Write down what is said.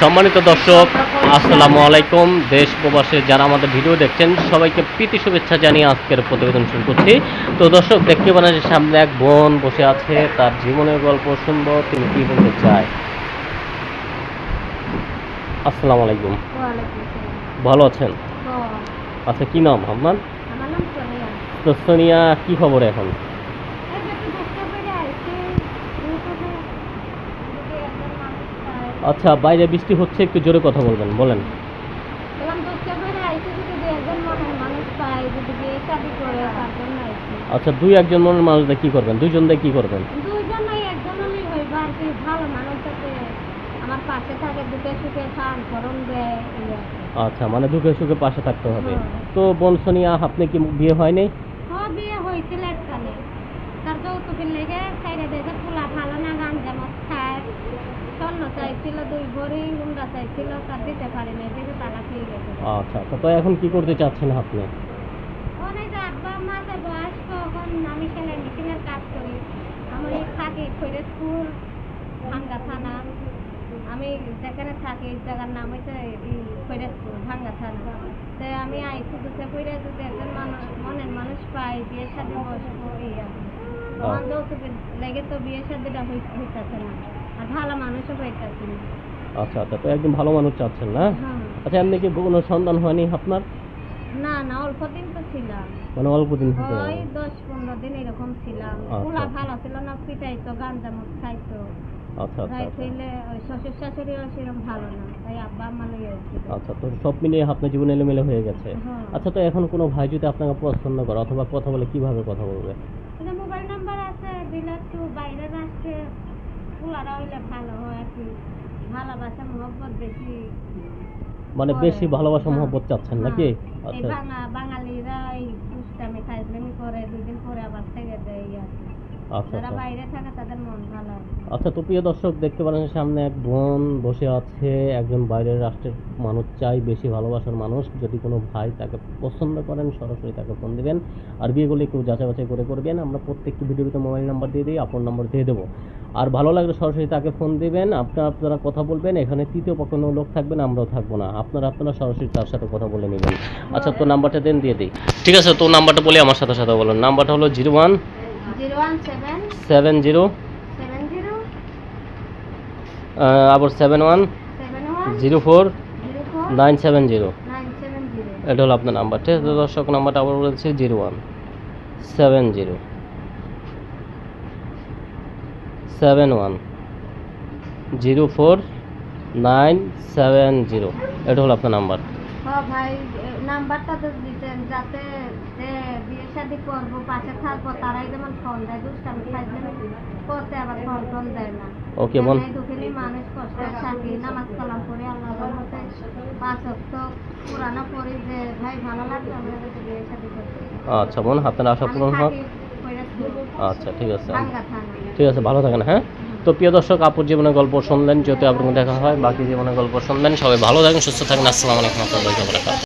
সম্মানিত দর্শক আসসালামু আলাইকুম। দেশ প্রবাসে যারা আমাদের ভিডিও দেখছেন সবাইকে প্রীতি শুভেচ্ছা জানিয়ে আজকের প্রতিবেদন শুরু করছি। তো দর্শক দেখতে পারেন যে সামনে এক বোন বসে আছে তার জীবনের গল্প শুনব তিনি কি বলতে চায়? আসসালামু আলাইকুম। ভালো আছেন? আচ্ছা কি নাম? আপনার? সোনিয়া কি খবর এখন এই যে একটু দেখতে পেরে আইছি, ইউটিউবে যদি একজন মানুষ পায়। আচ্ছা বাইরে বৃষ্টি হচ্ছে একটু জোরে কথা বলবেন বলেন। আচ্ছা দুই একজন মনের মানুষ দিয়ে কি করবেন দুইজন দিয়ে কি করবেন। আচ্ছা মানে দুঃখে সুখে পাশে থাকতে হবে হ্যাঁ। তো বোন সোনিয়া আপনি কি বিয়ে হয়নি হ্যাঁ, বিয়ে হয়েছিল একখানে। তার যৌতুকের লেগে সাইডে পোলা ভালো না গান খায় স্বর্ণ চাইছিল দুই ভরি হুন্ডা চাইছিল তার দিতে পারিনি দেখে তালাক গেছে। আচ্ছা তো তো এখন কি করতে চাচ্ছেন আপনি? অনেক আব্বা মাঝে বয়স তখন আমি সেলাই মেশিনের কাজ করি। আমি থাকি ফরিদপুর ভাঙ্গা থানা। আমি যেখানে থাকি জায়গার নাম হচ্ছে এই ভাঙ্গা থানা। তো আমি আইসি দুসে ফিরে যদি একজন মানুষ মনের মানুষ পাই বিয়ের সাথে বসবো এই আর আমার যৌতুকের লেগে তো বিয়ের সাথেটা হইতেছে না। আর ভালো মানুষও পাইতেছে না। আচ্ছা আচ্ছা তো একদম ভালো মানুষ চাচ্ছেন না? হ্যাঁ। আচ্ছা এমনি কি কোনো সন্তান হয়নি আপনার? না না অল্প দিন তো ছিলাম। মানে অল্প দিন হতে ওই দশ পনেরো দিন এরকম ছিলাম। আচ্ছা। পোলা ভালো ছিল না পিটাইতো গাঞ্জা মদ খাইতো। আচ্ছা আচ্ছা তাই আচ্ছা। ওই শ্বশুর শাশুড়িও সেরকম ভালো না তাই আব্বা আম্মা লইয়া আচ্ছা তো সব মিলিয়ে আপনার জীবন এলোমেলো হয়ে গেছে। হ্যাঁ। আচ্ছা তো এখন কোনো ভাই যদি আপনাকে পছন্দ করে অথবা কথা বলে কীভাবে কথা বলবে? মোবাইল নাম্বার আছে দিলে একটু বাইরের রাষ্ট্রে পোলারা হইলে ভালো হয় আর কি। ভালোবাসা মহব্বত বেশি মানে বেশি ভালোবাসা হ্যাঁ। মহব্বত চাচ্ছেন নাকি? এই আচ্ছা। বাঙা বাঙালিরা এই দুষ্টামি খাইজলামি করে দুদিন পরে আবার থেকে দেয় আর কি। আচ্ছা আচ্ছা। আচ্ছা তো প্রিয় দর্শক দেখতে পারেন সামনে এক বোন বসে আছে। একজন বাইরের রাষ্ট্রের মানুষ চাই বেশি ভালোবাসার মানুষ। যদি কোনো ভাই তাকে পছন্দ করেন সরাসরি তাকে ফোন দিবেন। আর বিয়ে করলে একটু যাচাই বাছাই করে করবেন। আমরা প্রত্যেকটি ভিডিওতে মোবাইল নাম্বার দিয়ে দিই আপন নাম্বার দিয়ে দেবো। আর ভালো লাগলে সরাসরি তাকে ফোন দিবেন। আপনারা আপনারা কথা বলবেন। এখানে তৃতীয় পক্ষ কোনো লোক থাকবেন আমরাও থাকব না। আপনারা আপনারা সরাসরি তার সাথে কথা বলে নেবেন। আচ্ছা তো নাম্বারটা দেন দিয়ে দিই। ঠিক আছে তো নাম্বারটা বলে আমার সাথে সাথে বলুন। নাম্বারটা হলো জিরো ওয়ান সেভেন জিরো আবার seven one zero four nine seven zero এটা হলো আপনার নাম্বার ঠিক আছে? দর্শক নাম্বারটা আবার বলেছি zero one seven zero seven one zero four nine seven zero এটা হলো আপনার নাম্বার ভাই নাম্বারটা তো দিতেন যাতে বিয়ে শাদি করব পাশে থাকব তারাই যেমন ফোন দেয় দুষ্টামি করতে আবার ফোন টোন দেয় না। ওকে এই মানুষ কষ্ট থাকি নামাজ কালাম করে পাঁচ পুরানো পড়ি যে ভাই ভালো লাগবে আমরা যদি বিয়ে শাদি করতে। আচ্ছা বোন আপনার আশা পূরণ হোক আচ্ছা ঠিক আছে। ঠিক আছে ভালো থাকেন হ্যাঁ? তো প্রিয় দর্শক আপুর জীবনের গল্প শুনলেন যেহেতু আপনাকে দেখা হয়, বাকি জীবনের গল্প শুনলেন। সবাই ভালো থাকেন, সুস্থ থাকেন। আসসালামু আলাইকুম, আপনার